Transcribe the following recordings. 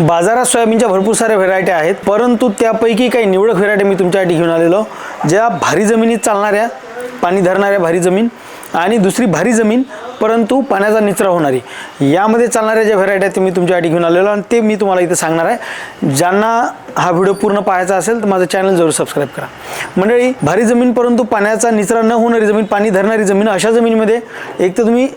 बाजारात सोयाबीनच्या भरपूर साऱ्या व्हेरायटी आहेत परंतु त्यापैकी काही निवडक व्हेरायटी मी तुमच्यासाठी घेऊन आलेलो. ज्या भारी जमिनीत चालणाऱ्या पाणी धरणाऱ्या भारी जमीन आणि दुसरी भारी जमीन परंतु पाण्याचा निचरा होणारी. यामध्ये चालणाऱ्या ज्या व्हेरायटी आहेत ते मी तुमच्यासाठी घेऊन आलेलो आणि ते मी तुम्हाला इथे सांगणार आहे. ज्यांना हा व्हिडिओ पूर्ण पाहायचा असेल तर माझं चॅनल जरूर सबस्क्राईब करा. मंडळी भारी जमीन परंतु पाण्याचा निचरा न होणारी जमीन पाणी धरणारी जमीन अशा जमिनीमध्ये एक तर तुम्ही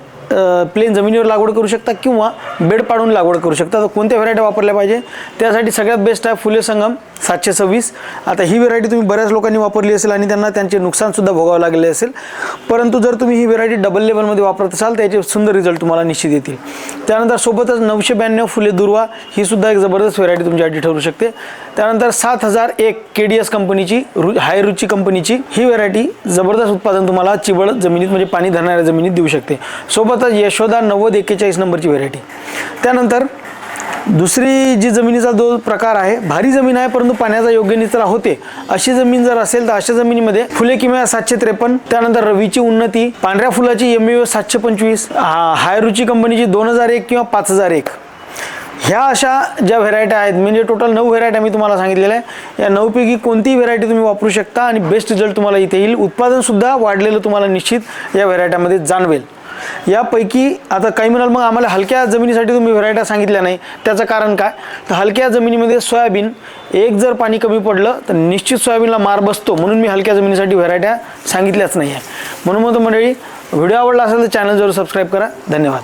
प्लेन जमिनीवर लागवड करू शकता किंवा बेड पाडून लागवड करू शकता. तर कोणत्या व्हरायटी वापरल्या पाहिजे? त्यासाठी सगळ्यात बेस्ट आहे फुले संगम सातशे सव्वीस. आता ही व्हेरायटी तुम्ही बऱ्याच लोकांनी वापरली असेल आणि त्यांना त्यांचे नुकसानसुद्धा भोगावं लागले असेल. परंतु जर तुम्ही ही व्हेरायटी डबल लेवलमध्ये वापरत असाल त्याचे सुंदर रिझल्ट तुम्हाला निश्चित येतील. त्यानंतर सोबतच नऊशे ब्याण्णव फुले दुर्वा ही सुद्धा एक जबरदस्त व्हेरायटी तुमच्यासाठी ठरू शकते. त्यानंतर सात हजार एक के डी एस कंपनीची रु हाय रुची कंपनीची ही व्हेरायटी जबरदस्त उत्पादन तुम्हाला चिबळ जमिनीत म्हणजे पाणी धरणाऱ्या जमिनीत देऊ शकते. सोबतच यशोदा नव्वद एक्केचाळीस नंबरची व्हेरायटी त्यानंतर दुसरी जी जमिनीचा जो प्रकार आहे भारी जमीन आहे परंतु पाण्याचा योग्य निचरा होते अशी जमीन जर असेल तर अशा जमिनीमध्ये फुले किमया सातशे त्रेपन्न त्यानंतर रवीची उन्नती पांढऱ्या फुलाची एम यू सातशे पंचवीस हाय रुची कंपनीची दोन हजार एक किंवा पाच हजार एक. ह्या अशा ज्या व्हेरायट्या आहेत म्हणजे टोटल नऊ व्हेरायट्या मी तुम्हाला सांगितलेल्या आहे. या नऊपैकी कोणतीही व्हेरायटी तुम्ही वापरू शकता आणि बेस्ट रिझल्ट तुम्हाला इथे येईल. उत्पादनसुद्धा वाढलेलं तुम्हाला निश्चित या व्हेरायट्यामध्ये जाणवेल. यापैकी आता काही म्हणाल मग आम्हाला हलक्या जमिनीसाठी तुम्ही व्हरायट्या सांगितल्या नाही. त्याचं कारण काय? तर हलक्या जमिनीमध्ये सोयाबीन एक जर पाणी कमी पडलं तर निश्चित सोयाबीनला मार बसतो. म्हणून मी हलक्या जमिनीसाठी व्हरायट्या सांगितल्याच नाही आहे म्हणून मग मंडळी व्हिडिओ आवडला असेल तर चॅनल जरूर सबस्क्राईब करा. धन्यवाद.